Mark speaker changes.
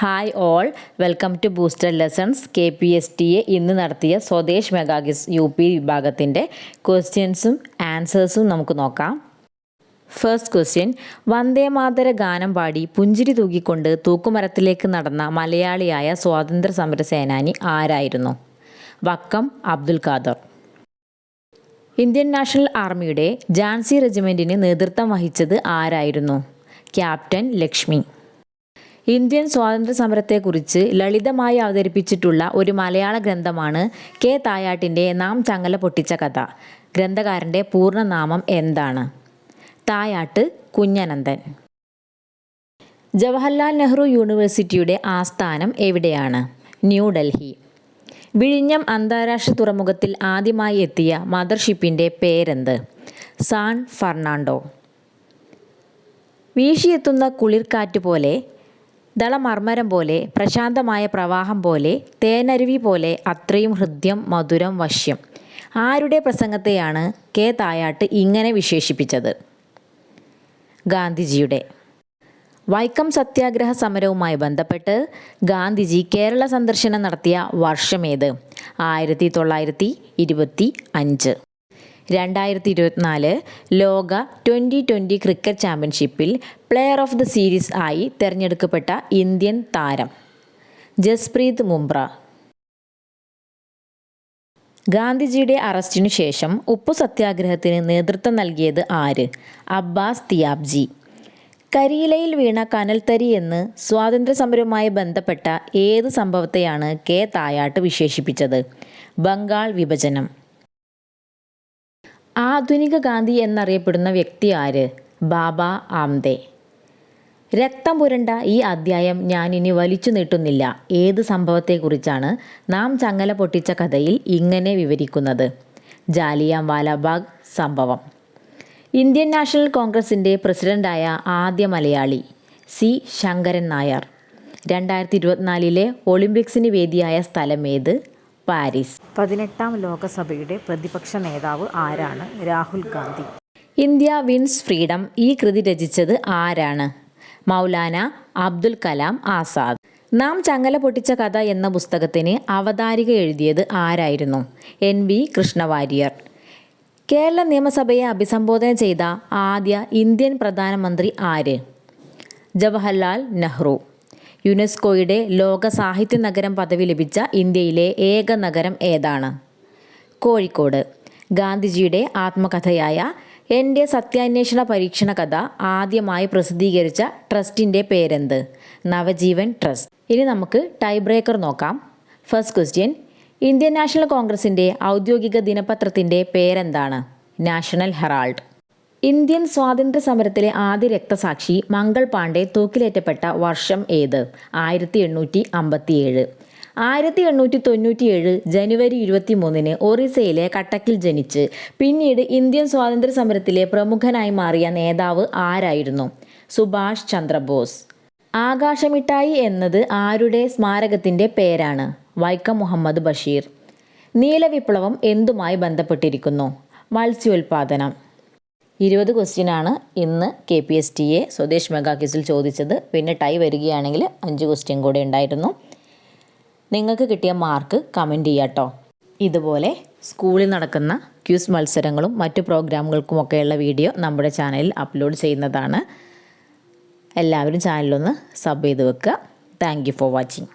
Speaker 1: Hi all welcome to booster lessons K P S T A ഇന്ന് നടത്തിയ Swadesh മെഗാഗിസ് U P വിഭാഗത്തിന്റെ ക്വസ്റ്റ്യൻസും ആൻസേഴ്സും നമുക്ക് നോക്കാം. ഫസ്റ്റ് ക്വസ്റ്റ്യൻ വന്ദേ മാതര ഗാനം പാടി പുഞ്ചിരി തൂക്കിക്കൊണ്ട് തൂക്കുമരത്തിലേക്ക് നടന്ന മലയാളിയായ സ്വാതന്ത്ര്യ സമര സേനാനി ആരായിരുന്നു? വക്കം അബ്ദുൽ ഖാദർ. ഇന്ത്യൻ നാഷണൽ ആർമിയുടെ ജാൻസി റെജിമെന്റിന് നേതൃത്വം വഹിച്ചത് ആരായിരുന്നു? ക്യാപ്റ്റൻ ലക്ഷ്മി ഇന്ത്യൻ സ്വാതന്ത്ര്യ സമരത്തെക്കുറിച്ച് ലളിതമായി അവതരിപ്പിച്ചിട്ടുള്ള ഒരു മലയാള ഗ്രന്ഥമാണ് കെ തായാട്ടിന്റെ നാം ചങ്ങല പൊട്ടിച്ച കഥ. ഗ്രന്ഥകാരന്റെ പൂർണനാമം എന്താണ്? തായാട്ട് കുഞ്ഞനന്ദൻ ജവഹർലാൽ നെഹ്റു യൂണിവേഴ്സിറ്റിയുടെ ആസ്ഥാനം എവിടെയാണ്? ന്യൂഡൽഹി വിഴിഞ്ഞം അന്താരാഷ്ട്ര തുറമുഖത്തിൽ ആദ്യമായി എത്തിയ മദർഷിപ്പിന്റെ പേരെന്ത്? San Fernando. വീശിയെത്തുന്ന കുളിർക്കാറ്റ് പോലെ ദളമർമരം പോലെ പ്രശാന്തമായ പ്രവാഹം പോലെ തേനരുവി പോലെ അത്രയും ഹൃദ്യം മധുരം വശ്യം. ആരുടെ പ്രസംഗത്തെയാണ് കെ. തായാട്ട് ഇങ്ങനെ വിശേഷിപ്പിച്ചത്? ഗാന്ധിജിയുടെ. വൈക്കം സത്യാഗ്രഹ സമരവുമായി ബന്ധപ്പെട്ട് ഗാന്ധിജി കേരള സന്ദർശനം നടത്തിയ വർഷമേത് ആയിരത്തി തൊള്ളായിരത്തി ഇരുപത്തി അഞ്ച്. രണ്ടായിരത്തി ഇരുപത്തിനാല് ലോക ട്വന്റി ട്വന്റി ക്രിക്കറ്റ് ചാമ്പ്യൻഷിപ്പിൽ പ്ലെയർ ഓഫ് ദ സീരീസ് ആയി തിരഞ്ഞെടുക്കപ്പെട്ട ഇന്ത്യൻ താരം ജസ്പ്രീത് മുംബ്ര. ഗാന്ധിജിയുടെ അറസ്റ്റിനു ശേഷം ഉപ്പു സത്യാഗ്രഹത്തിന് നേതൃത്വം നൽകിയത് ആര്? അബ്ബാസ് തിയാബ്ജി. കരിയിലയിൽ വീണ കനൽത്തരി എന്ന് സ്വാതന്ത്ര്യ സമരവുമായി ബന്ധപ്പെട്ട ഏത് സംഭവത്തെയാണ് കെ. തായാട്ട് വിശേഷിപ്പിച്ചത്? ബംഗാൾ വിഭജനം. ആധുനിക ഗാന്ധി എന്നറിയപ്പെടുന്ന വ്യക്തി ആര്? ബാബ ആംദേ. രക്തം പുരണ്ട ഈ അധ്യായം ഞാൻ ഇനി വലിച്ചു നീട്ടുന്നില്ല. ഏത് സംഭവത്തെക്കുറിച്ചാണ് നാം ചങ്ങല പൊട്ടിച്ച കഥയിൽ ഇങ്ങനെ വിവരിക്കുന്നത്? ജാലിയാം വാലാബാഗ് സംഭവം. ഇന്ത്യൻ നാഷണൽ കോൺഗ്രസിന്റെ പ്രസിഡന്റായ ആദ്യ മലയാളി സി. ശങ്കരൻ നായർ. രണ്ടായിരത്തി ഇരുപത്തിനാലിലെ ഒളിമ്പിക്സിന് വേദിയായ സ്ഥലമേത് പാരീസ്.
Speaker 2: പതിനെട്ടാം ലോകസഭയുടെ പ്രതിപക്ഷ നേതാവ് ആരാണ്? Rahul Gandhi.
Speaker 1: India wins freedom. ഈ കൃതി രചിച്ചത് ആരാണ്? മൗലാന അബ്ദുൽ കലാം ആസാദ്. നാം ചങ്ങല പൊട്ടിച്ച കഥ എന്ന പുസ്തകത്തിന് അവതാരിക എഴുതിയത് ആരായിരുന്നു? N V Krishna Warrier. കേരള നിയമസഭയെ അഭിസംബോധന ചെയ്ത ആദ്യ ഇന്ത്യൻ പ്രധാനമന്ത്രി ആര്? ജവഹർലാൽ നെഹ്റു. യുനെസ്കോയുടെ ലോക സാഹിത്യ നഗരം പദവി ലഭിച്ച ഇന്ത്യയിലെ ഏക നഗരം ഏതാണ്? കോഴിക്കോട്. ഗാന്ധിജിയുടെ ആത്മകഥയായ എന്റെ സത്യാന്വേഷണ പരീക്ഷണ കഥ ആദ്യമായി പ്രസിദ്ധീകരിച്ച ട്രസ്റ്റിന്റെ പേരെന്ത്? നവജീവൻ ട്രസ്റ്റ്. ഇനി നമുക്ക് ടൈ ബ്രേക്കർ നോക്കാം. First question. ഇന്ത്യൻ നാഷണൽ കോൺഗ്രസിന്റെ ഔദ്യോഗിക ദിനപത്രത്തിന്റെ പേരെന്താണ്? National Herald. ഇന്ത്യൻ സ്വാതന്ത്ര്യ സമരത്തിലെ ആദ്യ രക്തസാക്ഷി മംഗൾ പാണ്ഡെ തൂക്കിലേറ്റപ്പെട്ട വർഷം ഏത്? ആയിരത്തി എണ്ണൂറ്റി അമ്പത്തിയേഴ് ആയിരത്തി എണ്ണൂറ്റി തൊണ്ണൂറ്റിയേഴ് ജനുവരി ഇരുപത്തി മൂന്നിന് ഒറീസയിലെ കട്ടക്കിൽ ജനിച്ച് പിന്നീട് ഇന്ത്യൻ സ്വാതന്ത്ര്യ സമരത്തിലെ പ്രമുഖനായി മാറിയ നേതാവ് ആരായിരുന്നു? സുഭാഷ് ചന്ദ്രബോസ്. ആകാശമിഠായി എന്നത് ആരുടെ സ്മാരകത്തിന്റെ പേരാണ്? വൈക്കം മുഹമ്മദ് ബഷീർ. നീലവിപ്ലവം എന്തുമായി ബന്ധപ്പെട്ടിരിക്കുന്നു? മത്സ്യോൽപാദനം. ഇരുപത് ക്വസ്റ്റ്യനാണ് ഇന്ന് K P S T A Swadesh mega ചോദിച്ചത്. പിന്നെ ടൈ വരികയാണെങ്കിൽ അഞ്ച് ക്വസ്റ്റ്യൻ കൂടെ ഉണ്ടായിരുന്നു. നിങ്ങൾക്ക് കിട്ടിയ മാർക്ക് കമന്റ് ചെയ്യാട്ടോ ഇതുപോലെ സ്കൂളിൽ നടക്കുന്ന ക്യൂസ് മത്സരങ്ങളും മറ്റു പ്രോഗ്രാമുകൾക്കുമൊക്കെയുള്ള വീഡിയോ നമ്മുടെ ചാനലിൽ അപ്ലോഡ് ചെയ്യുന്നതാണ്. എല്ലാവരും ചാനലൊന്ന് സബ് ചെയ്ത് വെക്കുക. Thank for watching.